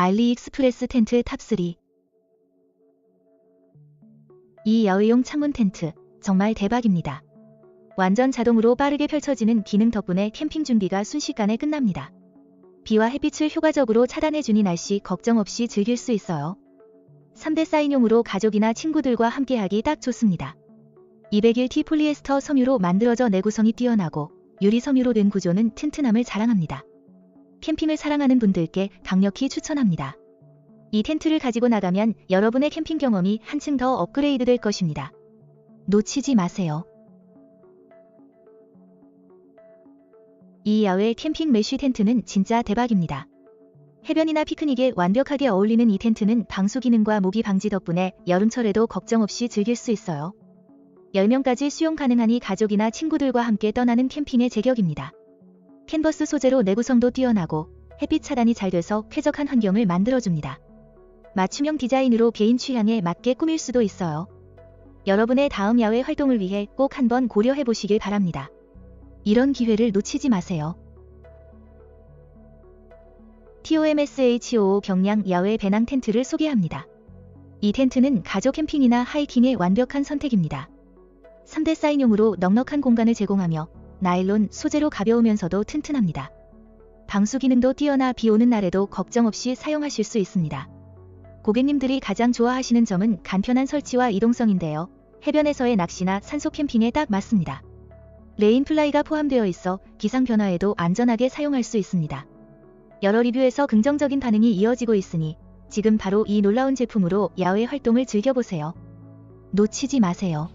알리익스프레스 텐트 탑3 이 야외용 창문 텐트 정말 대박입니다. 완전 자동으로 빠르게 펼쳐지는 기능 덕분에 캠핑 준비가 순식간에 끝납니다. 비와 햇빛을 효과적으로 차단해주니 날씨 걱정 없이 즐길 수 있어요. 3대 사인용으로 가족이나 친구들과 함께하기 딱 좋습니다. 201T 폴리에스터 섬유로 만들어져 내구성이 뛰어나고 유리 섬유로 된 구조는 튼튼함을 자랑합니다. 캠핑을 사랑하는 분들께 강력히 추천합니다. 이 텐트를 가지고 나가면 여러분의 캠핑 경험이 한층 더 업그레이드 될 것입니다. 놓치지 마세요. 이 야외 캠핑 메쉬 텐트는 진짜 대박입니다. 해변이나 피크닉에 완벽하게 어울리는 이 텐트는 방수 기능과 모기 방지 덕분에 여름철에도 걱정 없이 즐길 수 있어요. 10명까지 수용 가능하니 가족이나 친구들과 함께 떠나는 캠핑의 제격입니다. 캔버스 소재로 내구성도 뛰어나고 햇빛 차단이 잘 돼서 쾌적한 환경을 만들어줍니다. 맞춤형 디자인으로 개인 취향에 맞게 꾸밀 수도 있어요. 여러분의 다음 야외 활동을 위해 꼭 한번 고려해 보시길 바랍니다. 이런 기회를 놓치지 마세요. TOMSHO 경량 야외 배낭 텐트를 소개합니다. 이 텐트는 가족 캠핑이나 하이킹의 완벽한 선택입니다. 3대 사인용으로 넉넉한 공간을 제공하며 나일론 소재로 가벼우면서도 튼튼합니다. 방수 기능도 뛰어나 비 오는 날에도 걱정 없이 사용하실 수 있습니다. 고객님들이 가장 좋아하시는 점은 간편한 설치와 이동성인데요. 해변에서의 낚시나 산소 캠핑에 딱 맞습니다. 레인 플라이가 포함되어 있어 기상 변화에도 안전하게 사용할 수 있습니다. 여러 리뷰에서 긍정적인 반응이 이어지고 있으니 지금 바로 이 놀라운 제품으로 야외 활동을 즐겨보세요. 놓치지 마세요.